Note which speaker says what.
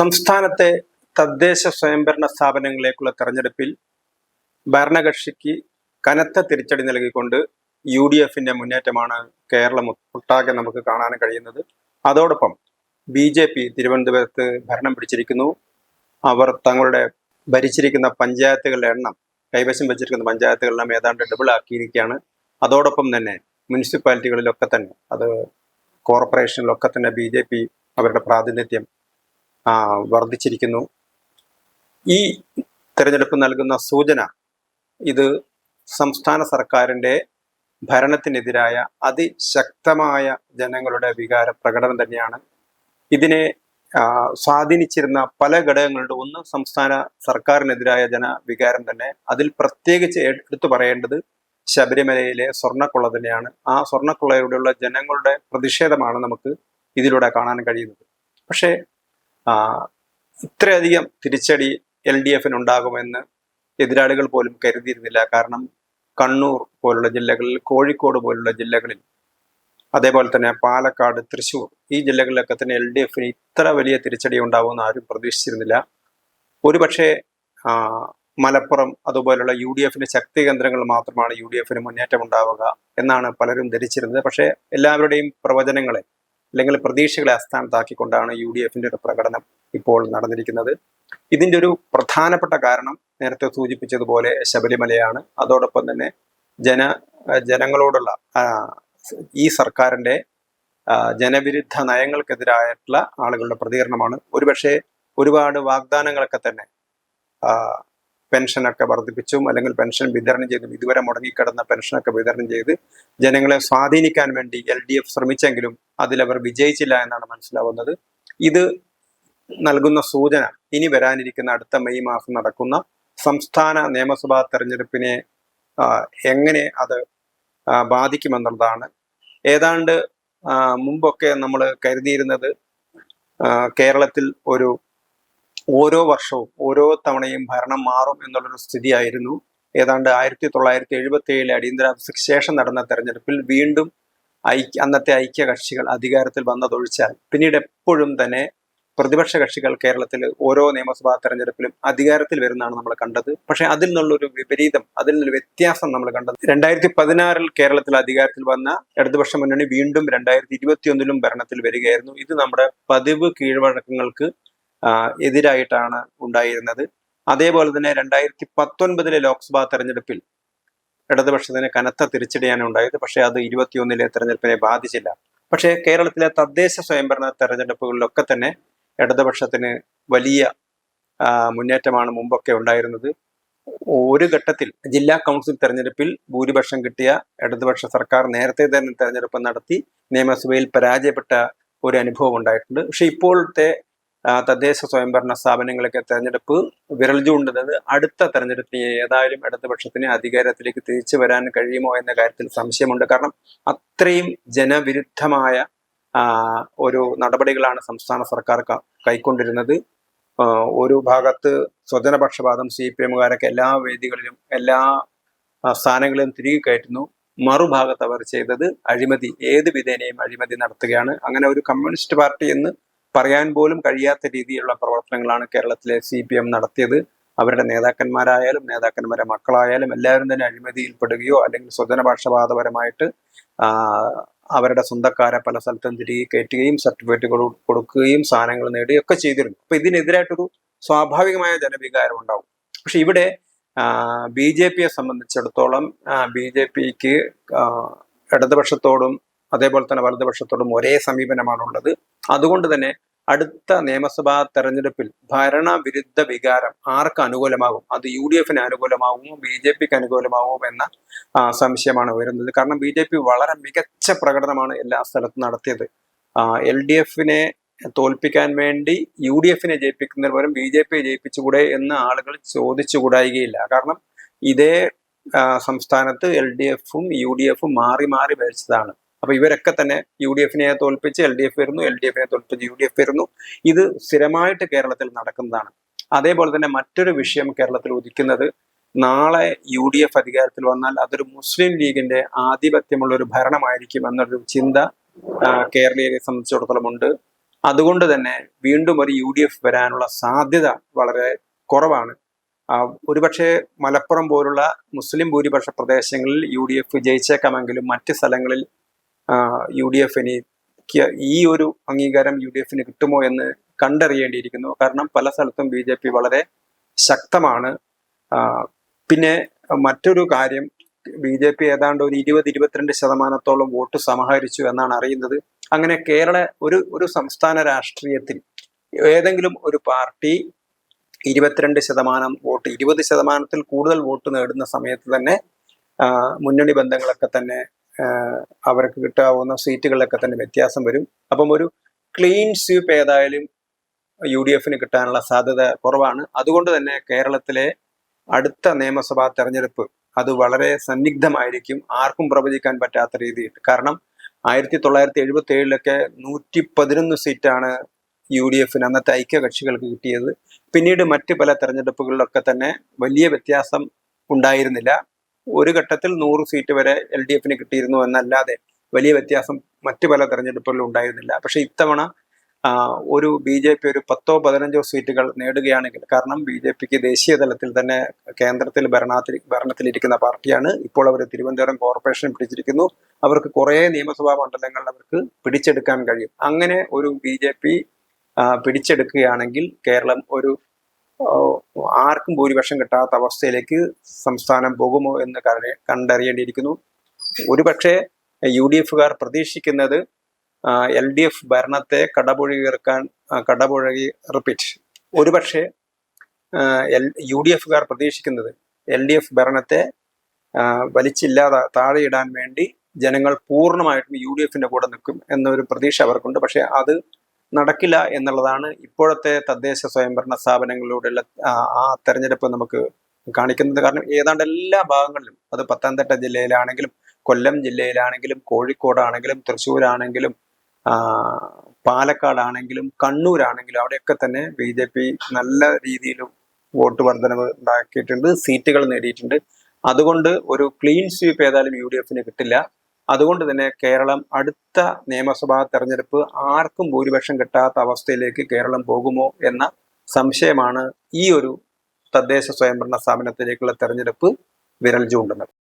Speaker 1: സംസ്ഥാനത്തെ തദ്ദേശ സ്വയംഭരണ സ്ഥാപനങ്ങളിലേക്കുള്ള തെരഞ്ഞെടുപ്പിൽ ഭരണകക്ഷിക്ക് കനത്ത തിരിച്ചടി നൽകിക്കൊണ്ട് യു ഡി എഫിന്റെ മുന്നേറ്റമാണ് കേരളം ഒട്ടാകെ നമുക്ക് കാണാൻ കഴിയുന്നത് അതോടൊപ്പം ബി ജെ പി തിരുവനന്തപുരത്ത് ഭരണം പിടിച്ചിരിക്കുന്നു അവർ തങ്ങളുടെ ഭരിച്ചിരിക്കുന്ന പഞ്ചായത്തുകളുടെ എണ്ണം കൈവശം വെച്ചിരിക്കുന്ന പഞ്ചായത്തുകളുടെ എണ്ണം ഏതാണ്ട് ആക്കിയിരിക്കുകയാണ് അതോടൊപ്പം തന്നെ മുനിസിപ്പാലിറ്റികളിലൊക്കെ തന്നെ അത് കോർപ്പറേഷനിലൊക്കെ തന്നെ ബി ജെ പി അവരുടെ പ്രാതിനിധ്യം വർദ്ധിച്ചിരിക്കുന്നു ഈ തിരഞ്ഞെടുപ്പ് നൽകുന്ന സൂചന ഇത് സംസ്ഥാന സർക്കാരിൻ്റെ ഭരണത്തിനെതിരായ അതിശക്തമായ ജനങ്ങളുടെ വികാര പ്രകടനം തന്നെയാണ് ഇതിനെ സ്വാധീനിച്ചിരുന്ന പല ഘടകങ്ങളുടെ ഒന്ന് സംസ്ഥാന സർക്കാരിനെതിരായ ജനവികാരം തന്നെ അതിൽ പ്രത്യേകിച്ച് എടുത്തു പറയേണ്ടത് ശബരിമലയിലെ സ്വർണ്ണക്കൊള്ള തന്നെയാണ് ആ സ്വർണ്ണക്കൊള്ളയോടെയുള്ള ജനങ്ങളുടെ പ്രതിഷേധമാണ് നമുക്ക് ഇതിലൂടെ കാണാൻ കഴിയുന്നത് പക്ഷേ ഇത്രയധികം തിരിച്ചടി എൽ ഡി എഫിന് ഉണ്ടാകുമെന്ന് എതിരാളികൾ പോലും കരുതിയിരുന്നില്ല കാരണം കണ്ണൂർ പോലുള്ള ജില്ലകളിൽ കോഴിക്കോട് പോലുള്ള ജില്ലകളിൽ അതേപോലെ തന്നെ പാലക്കാട് തൃശ്ശൂർ ഈ ജില്ലകളിലൊക്കെ തന്നെ എൽ ഡി എഫിന് ഇത്ര വലിയ തിരിച്ചടി ഉണ്ടാവുമെന്ന് ആരും പ്രതീക്ഷിച്ചിരുന്നില്ല ഒരുപക്ഷെ മലപ്പുറം അതുപോലെയുള്ള യു ഡി എഫിന്റെ ശക്തി കേന്ദ്രങ്ങൾ മാത്രമാണ് യു ഡി എഫിന് മുന്നേറ്റം ഉണ്ടാവുക എന്നാണ് പലരും ധരിച്ചിരുന്നത് പക്ഷേ എല്ലാവരുടെയും പ്രവചനങ്ങളെ അല്ലെങ്കിൽ പ്രതീക്ഷകളെ അസ്ഥാനത്താക്കിക്കൊണ്ടാണ് യു ഡി എഫിൻ്റെ ഒരു പ്രകടനം ഇപ്പോൾ നടന്നിരിക്കുന്നത് ഇതിൻ്റെ ഒരു പ്രധാനപ്പെട്ട കാരണം നേരത്തെ സൂചിപ്പിച്ചതുപോലെ ശബരിമലയാണ് അതോടൊപ്പം തന്നെ ജന ജനങ്ങളോടുള്ള ഈ സർക്കാരിൻ്റെ ജനവിരുദ്ധ നയങ്ങൾക്കെതിരായിട്ടുള്ള ആളുകളുടെ പ്രതികരണമാണ് ഒരുപക്ഷെ ഒരുപാട് വാഗ്ദാനങ്ങളൊക്കെ തന്നെ പെൻഷനൊക്കെ വർദ്ധിപ്പിച്ചും അല്ലെങ്കിൽ പെൻഷൻ വിതരണം ചെയ്തും ഇതുവരെ മുടങ്ങിക്കിടന്ന പെൻഷനൊക്കെ വിതരണം ചെയ്ത് ജനങ്ങളെ സ്വാധീനിക്കാൻ വേണ്ടി എൽ ഡി എഫ് ശ്രമിച്ചെങ്കിലും അതിലവർ വിജയിച്ചില്ല എന്നാണ് മനസ്സിലാവുന്നത് ഇത് നൽകുന്ന സൂചന ഇനി വരാനിരിക്കുന്ന അടുത്ത മെയ് മാസം നടക്കുന്ന സംസ്ഥാന നിയമസഭാ തെരഞ്ഞെടുപ്പിനെ എങ്ങനെ അത് ബാധിക്കുമെന്നുള്ളതാണ് ഏതാണ്ട് മുമ്പൊക്കെ നമ്മൾ കരുതിയിരുന്നത് കേരളത്തിൽ ഒരു ഓരോ വർഷവും ഓരോ തവണയും ഭരണം മാറും എന്നുള്ളൊരു സ്ഥിതിയായിരുന്നു ഏതാണ്ട് ആയിരത്തി തൊള്ളായിരത്തി എഴുപത്തി ഏഴിലെ അടിയന്തരാവസ്ഥയ്ക്ക് ശേഷം നടന്ന തെരഞ്ഞെടുപ്പിൽ വീണ്ടും ഐക്യ അന്നത്തെ ഐക്യകക്ഷികൾ അധികാരത്തിൽ വന്നതൊഴിച്ചാൽ പിന്നീട് എപ്പോഴും തന്നെ പ്രതിപക്ഷ കക്ഷികൾ കേരളത്തിൽ ഓരോ നിയമസഭാ തെരഞ്ഞെടുപ്പിലും അധികാരത്തിൽ വരുന്നതാണ് നമ്മൾ കണ്ടത് പക്ഷെ അതിൽ നിന്നുള്ളൊരു വിപരീതം അതിൽ നിന്നൊരു വ്യത്യാസം നമ്മൾ കണ്ടത് രണ്ടായിരത്തി പതിനാറിൽ കേരളത്തിൽ അധികാരത്തിൽ വന്ന ഇടതുപക്ഷ മുന്നണി വീണ്ടും രണ്ടായിരത്തി ഇരുപത്തിയൊന്നിലും ഭരണത്തിൽ വരികയായിരുന്നു ഇത് നമ്മുടെ പതിവ് കീഴ്വഴക്കങ്ങൾക്ക് എതിരായിട്ടാണ് ഉണ്ടായിരുന്നത് അതേപോലെ തന്നെ രണ്ടായിരത്തി പത്തൊൻപതിലെ ലോക്സഭാ തെരഞ്ഞെടുപ്പിൽ ഇടതുപക്ഷത്തിന് കനത്ത തിരിച്ചടിയാണ് ഉണ്ടായത് പക്ഷേ അത് ഇരുപത്തിയൊന്നിലെ തെരഞ്ഞെടുപ്പിനെ ബാധിച്ചില്ല പക്ഷേ കേരളത്തിലെ തദ്ദേശ സ്വയംഭരണ തെരഞ്ഞെടുപ്പുകളിലൊക്കെ തന്നെ ഇടതുപക്ഷത്തിന് വലിയ മുന്നേറ്റമാണ് മുമ്പൊക്കെ ഉണ്ടായിരുന്നത് ഒരു ഘട്ടത്തിൽ ജില്ലാ കൗൺസിൽ തെരഞ്ഞെടുപ്പിൽ ഭൂരിപക്ഷം കിട്ടിയ ഇടതുപക്ഷ സർക്കാർ നേരത്തെ തന്നെ തെരഞ്ഞെടുപ്പ് നടത്തി നിയമസഭയിൽ പരാജയപ്പെട്ട ഒരു അനുഭവം ഉണ്ടായിട്ടുണ്ട് പക്ഷെ ഇപ്പോഴത്തെ തദ്ദേശ സ്വയംഭരണ സ്ഥാപനങ്ങളൊക്കെ തെരഞ്ഞെടുപ്പ് വിരൽ ചൂണ്ടുന്നത് അടുത്ത തെരഞ്ഞെടുപ്പിനെ ഏതായാലും ഇടതുപക്ഷത്തിന് അധികാരത്തിലേക്ക് തിരിച്ചു വരാൻ കഴിയുമോ എന്ന കാര്യത്തിൽ സംശയമുണ്ട് കാരണം അത്രയും ജനവിരുദ്ധമായ ഒരു നടപടികളാണ് സംസ്ഥാന സർക്കാർ കൈക്കൊണ്ടിരുന്നത് ഒരു ഭാഗത്ത് സ്വജനപക്ഷപാതം സി പി എമ്മുകാരൊക്കെ എല്ലാ വേദികളിലും എല്ലാ സ്ഥാനങ്ങളിലും തിരികെ കയറ്റുന്നു മറുഭാഗത്ത് അവർ ചെയ്തത് അഴിമതി ഏത് വിധേനയും അഴിമതി നടത്തുകയാണ് അങ്ങനെ ഒരു കമ്മ്യൂണിസ്റ്റ് പാർട്ടി എന്ന് പറയാൻ പോലും കഴിയാത്ത രീതിയിലുള്ള പ്രവർത്തനങ്ങളാണ് കേരളത്തിലെ സി പി എം നടത്തിയത് അവരുടെ നേതാക്കന്മാരായാലും നേതാക്കന്മാരെ മക്കളായാലും എല്ലാവരും തന്നെ അഴിമതിയിൽപ്പെടുകയോ അല്ലെങ്കിൽ സ്വജനപക്ഷപാതപരമായിട്ട് അവരുടെ സ്വന്തക്കാരെ പല സ്ഥലത്തും തിരികെ കയറ്റുകയും സർട്ടിഫിക്കറ്റുകൾ കൊടുക്കുകയും സാധനങ്ങൾ നേടുകയും ഒക്കെ ചെയ്തിരുന്നു അപ്പൊ ഇതിനെതിരായിട്ടൊരു സ്വാഭാവികമായ ജനവികാരം ഉണ്ടാവും പക്ഷെ ഇവിടെ ബി ജെ പിയെ സംബന്ധിച്ചിടത്തോളം ബി ജെ പിക്ക് ഇടതുപക്ഷത്തോടും അതേപോലെ തന്നെ വലതുപക്ഷത്തോടും ഒരേ സമീപനമാണുള്ളത് അതുകൊണ്ട് തന്നെ അടുത്ത നിയമസഭാ തെരഞ്ഞെടുപ്പിൽ ഭരണവിരുദ്ധ വികാരം ആർക്ക് അനുകൂലമാകും അത് യു ഡി എഫിന് അനുകൂലമാകുമോ ബി ജെ പിക്ക് അനുകൂലമാകുമോ എന്ന സംശയമാണ് ഉയരുന്നത് കാരണം ബി ജെ പി വളരെ മികച്ച പ്രകടനമാണ് എല്ലാ സ്ഥലത്തും നടത്തിയത് എൽ ഡി എഫിനെ തോൽപ്പിക്കാൻ വേണ്ടി യു ഡി എഫിനെ ജയിപ്പിക്കുന്നതിന് പകരം ബി ജെ പിയെ ജയിപ്പിച്ചുകൂടെ എന്ന് ആളുകൾ ചോദിച്ചുകൂടായികയില്ല കാരണം ഇതേ സംസ്ഥാനത്ത് എൽ ഡി എഫും യു ഡി എഫും മാറി മാറി ഭരിച്ചതാണ് അപ്പോൾ ഇവരൊക്കെ തന്നെ യു ഡി എഫിനെ തോൽപ്പിച്ച് എൽ ഡി എഫ് വരുന്നു എൽ ഡി എഫിനെ തോൽപ്പിച്ച് യു ഡി എഫ് വരുന്നു ഇത് സ്ഥിരമായിട്ട് കേരളത്തിൽ നടക്കുന്നതാണ് അതേപോലെ തന്നെ മറ്റൊരു വിഷയം കേരളത്തിൽ ഉദിക്കുന്നത് നാളെ യു ഡി എഫ് അധികാരത്തിൽ വന്നാൽ അതൊരു മുസ്ലിം ലീഗിന്റെ ആധിപത്യമുള്ള ഒരു ഭരണമായിരിക്കും എന്നൊരു ചിന്ത കേരളീയരെ സംബന്ധിച്ചിടത്തോളം ഉണ്ട് അതുകൊണ്ട് തന്നെ വീണ്ടും ഒരു യു ഡി എഫ് വരാനുള്ള സാധ്യത വളരെ കുറവാണ് ഒരുപക്ഷെ മലപ്പുറം പോലുള്ള മുസ്ലിം ഭൂരിപക്ഷ പ്രദേശങ്ങളിൽ യു ഡി എഫ് ജയിച്ചേക്കാമെങ്കിലും മറ്റ് സ്ഥലങ്ങളിൽ യു ഡി എഫിന് ഈ ഒരു അംഗീകാരം യു ഡി എഫിന് കിട്ടുമോ എന്ന് കണ്ടറിയേണ്ടിയിരിക്കുന്നു കാരണം പല സ്ഥലത്തും ബി ജെ പി വളരെ ശക്തമാണ് പിന്നെ മറ്റൊരു കാര്യം ബി ജെ പി ഏതാണ്ട് ഒരു ഇരുപത് ഇരുപത്തിരണ്ട് ശതമാനത്തോളം വോട്ട് സമാഹരിച്ചു എന്നാണ് അറിയുന്നത് അങ്ങനെ കേരള ഒരു ഒരു സംസ്ഥാന രാഷ്ട്രീയത്തിൽ ഏതെങ്കിലും ഒരു പാർട്ടി ഇരുപത്തിരണ്ട് ശതമാനം വോട്ട് ഇരുപത് ശതമാനത്തിൽ കൂടുതൽ വോട്ട് നേടുന്ന സമയത്ത് തന്നെ മുന്നണി ബന്ധങ്ങളൊക്കെ തന്നെ അവർക്ക് കിട്ടാവുന്ന സീറ്റുകളിലൊക്കെ തന്നെ വ്യത്യാസം വരും അപ്പം ഒരു ക്ലീൻ സ്വീപ്പ് ഏതായാലും യു ഡി എഫിന് കിട്ടാനുള്ള സാധ്യത കുറവാണ് അതുകൊണ്ട് തന്നെ കേരളത്തിലെ അടുത്ത നിയമസഭാ തെരഞ്ഞെടുപ്പ് അത് വളരെ സന്നിഗ്ധമായിരിക്കും ആർക്കും പ്രവചിക്കാൻ പറ്റാത്ത രീതിയിൽ കാരണം ആയിരത്തി തൊള്ളായിരത്തി എഴുപത്തി ഏഴിലൊക്കെ നൂറ്റി പതിനൊന്ന് സീറ്റാണ് യു ഡി എഫിന് അന്നത്തെ ഐക്യകക്ഷികൾക്ക് കിട്ടിയത് പിന്നീട് മറ്റ് പല തെരഞ്ഞെടുപ്പുകളിലൊക്കെ തന്നെ വലിയ വ്യത്യാസം ഉണ്ടായിരുന്നില്ല ഒരു ഘട്ടത്തിൽ നൂറ് സീറ്റ് വരെ എൽ ഡി എഫിന് കിട്ടിയിരുന്നു എന്നല്ലാതെ വലിയ വ്യത്യാസം മറ്റു പല തെരഞ്ഞെടുപ്പുകളിലും ഉണ്ടായിരുന്നില്ല പക്ഷേ ഇത്തവണ ഒരു ബി ജെ പി ഒരു പത്തോ പതിനഞ്ചോ സീറ്റുകൾ നേടുകയാണെങ്കിൽ കാരണം ബി ജെ പിക്ക് ദേശീയ തലത്തിൽ തന്നെ കേന്ദ്രത്തിൽ ഭരണത്തിൽ ഭരണത്തിലിരിക്കുന്ന പാർട്ടിയാണ് ഇപ്പോൾ അവർ തിരുവനന്തപുരം കോർപ്പറേഷൻ പിടിച്ചിരിക്കുന്നു അവർക്ക് കുറേ നിയമസഭാ മണ്ഡലങ്ങൾ അവർക്ക് പിടിച്ചെടുക്കാൻ കഴിയും അങ്ങനെ ഒരു ബി ജെ പി പിടിച്ചെടുക്കുകയാണെങ്കിൽ കേരളം ഒരു ആർക്കും ഭൂരിപക്ഷം കിട്ടാത്ത അവസ്ഥയിലേക്ക് സംസ്ഥാനം പോകുമോ എന്ന് കണ്ടറിയേണ്ടിയിരിക്കുന്നു ഒരുപക്ഷെ യു ഡി എഫുകാർ പ്രതീക്ഷിക്കുന്നത് എൽ ഡി എഫ് ഭരണത്തെ കടപുഴകിയെറുക്കാൻ കടപുഴകി റിപ്പീറ്റ് ഒരുപക്ഷെ എൽ യു ഡി എഫുകാർ പ്രതീക്ഷിക്കുന്നത് എൽ ഡി എഫ് ഭരണത്തെ വലിച്ചില്ലാതെ താഴെയിടാൻ വേണ്ടി ജനങ്ങൾ പൂർണ്ണമായിട്ടും യു ഡി എഫിന്റെ കൂടെ നിൽക്കും എന്നൊരു പ്രതീക്ഷ അവർക്കുണ്ട് പക്ഷേ അത് നടക്കില്ല എന്നുള്ളതാണ് ഇപ്പോഴത്തെ തദ്ദേശ സ്വയംഭരണ സ്ഥാപനങ്ങളിലൂടെയുള്ള ആ തെരഞ്ഞെടുപ്പ് നമുക്ക് കാണിക്കുന്നത് കാരണം ഏതാണ്ട് എല്ലാ ഭാഗങ്ങളിലും അത് പത്തനംതിട്ട ജില്ലയിലാണെങ്കിലും കൊല്ലം ജില്ലയിലാണെങ്കിലും കോഴിക്കോടാണെങ്കിലും തൃശ്ശൂരാണെങ്കിലും പാലക്കാടാണെങ്കിലും കണ്ണൂരാണെങ്കിലും അവിടെയൊക്കെ തന്നെ ബി ജെ പി നല്ല രീതിയിൽ വോട്ട് വർധനവ് ഉണ്ടാക്കിയിട്ടുണ്ട് സീറ്റുകൾ നേടിയിട്ടുണ്ട് അതുകൊണ്ട് ഒരു ക്ലീൻ സ്വീപ്പ് ഏതായാലും യു ഡി എഫിന് കിട്ടില്ല അതുകൊണ്ട് തന്നെ കേരളം അടുത്ത നിയമസഭാ തെരഞ്ഞെടുപ്പ് ആർക്കും ഭൂരിപക്ഷം കിട്ടാത്ത അവസ്ഥയിലേക്ക് കേരളം പോകുമോ എന്ന സംശയമാണ് ഈ ഒരു തദ്ദേശ സ്വയംഭരണ സ്ഥാപനത്തിലേക്കുള്ള തെരഞ്ഞെടുപ്പ് വിരൽ ചൂണ്ടുന്നത്